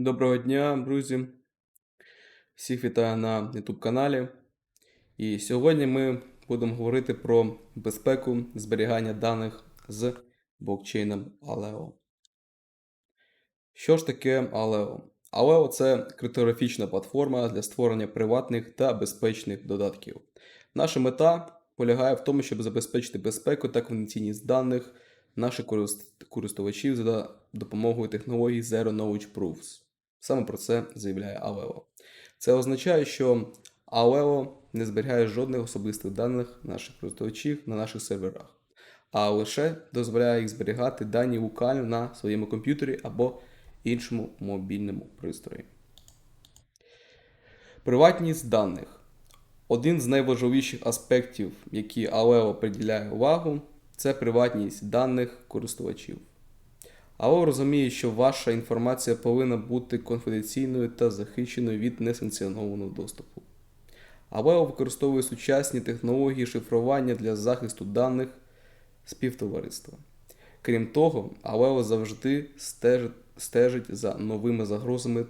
Доброго дня, друзі! Всіх вітаю на YouTube каналі. І сьогодні ми будемо говорити про безпеку зберігання даних з блокчейном Aleo. Що ж таке Aleo? Aleo – це криптографічна платформа для створення приватних та безпечних додатків. Наша мета полягає в тому, щоб забезпечити безпеку та конфіденційність даних наших користувачів за допомогою технологій Zero Knowledge Proofs. Саме про це заявляє Aleo. Це означає, що Aleo не зберігає жодних особистих даних наших користувачів на наших серверах, а лише дозволяє їх зберігати дані локально на своєму комп'ютері або іншому мобільному пристрої. Приватність даних. Один з найважливіших аспектів, які Aleo приділяє увагу, це приватність даних користувачів. Алло розуміє, що ваша інформація повинна бути конфіденційною та захищеною від несанкціонованого доступу. Алло використовує сучасні технології шифрування для захисту даних співтовариства. Крім того, Алео завжди стежить, стежить за новими загрозами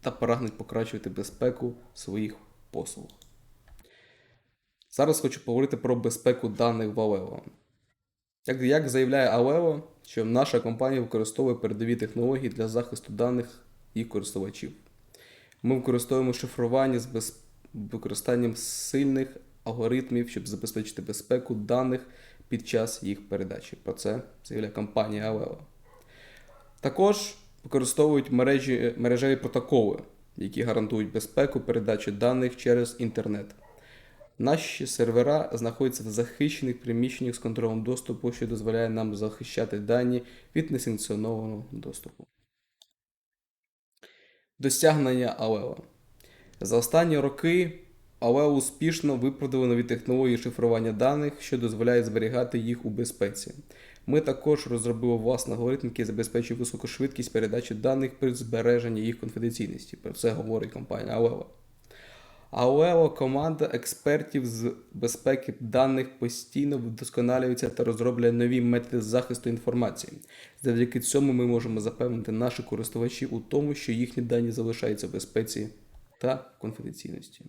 та прагнуть покращувати безпеку своїх послуг. Зараз хочу поговорити про безпеку даних в Aleo. Як, як заявляє Aleo, що наша компанія використовує передові технології для захисту даних і користувачів. Ми використовуємо шифрування з без... використанням сильних алгоритмів, щоб забезпечити безпеку даних під час їх передачі. Про це заявляє компанія Aleo. Також використовують мережі, мережеві протоколи, які гарантують безпеку передачі даних через інтернет. Наші сервера знаходяться в захищених приміщеннях з контролем доступу, що дозволяє нам захищати дані від несанкціонованого доступу. Досягнення Aleo. За останні роки Aleo успішно виправдали нові технології шифрування даних, що дозволяє зберігати їх у безпеці. Ми також розробили власний алгоритм, який забезпечує високу швидкість передачі даних при збереженні їх конфіденційності. Про це говорить компанія Aleo. Алео команда експертів з безпеки даних постійно вдосконалюється та розробляє нові методи захисту інформації. Завдяки цьому ми можемо запевнити наших користувачів у тому, що їхні дані залишаються в безпеці та конфіденційності.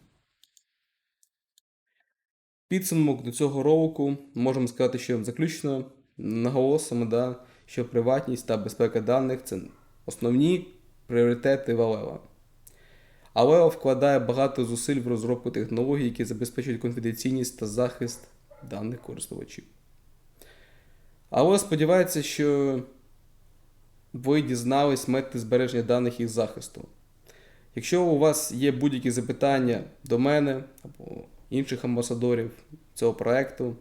Підсумок до цього року можемо сказати, що заключно наголосимо, да, що приватність та безпека даних це основні пріоритети Валева. Алео вкладає багато зусиль в розробку технологій, які забезпечують конфіденційність та захист даних користувачів. Алео сподівається, що ви дізнались методи збереження даних і захисту. Якщо у вас є будь-які запитання до мене або інших амбасадорів цього проекту,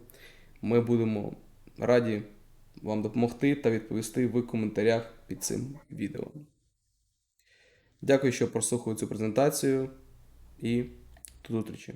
ми будемо раді вам допомогти та відповісти в коментарях під цим відео. Дякую, що прослухали цю презентацію і до зустрічі.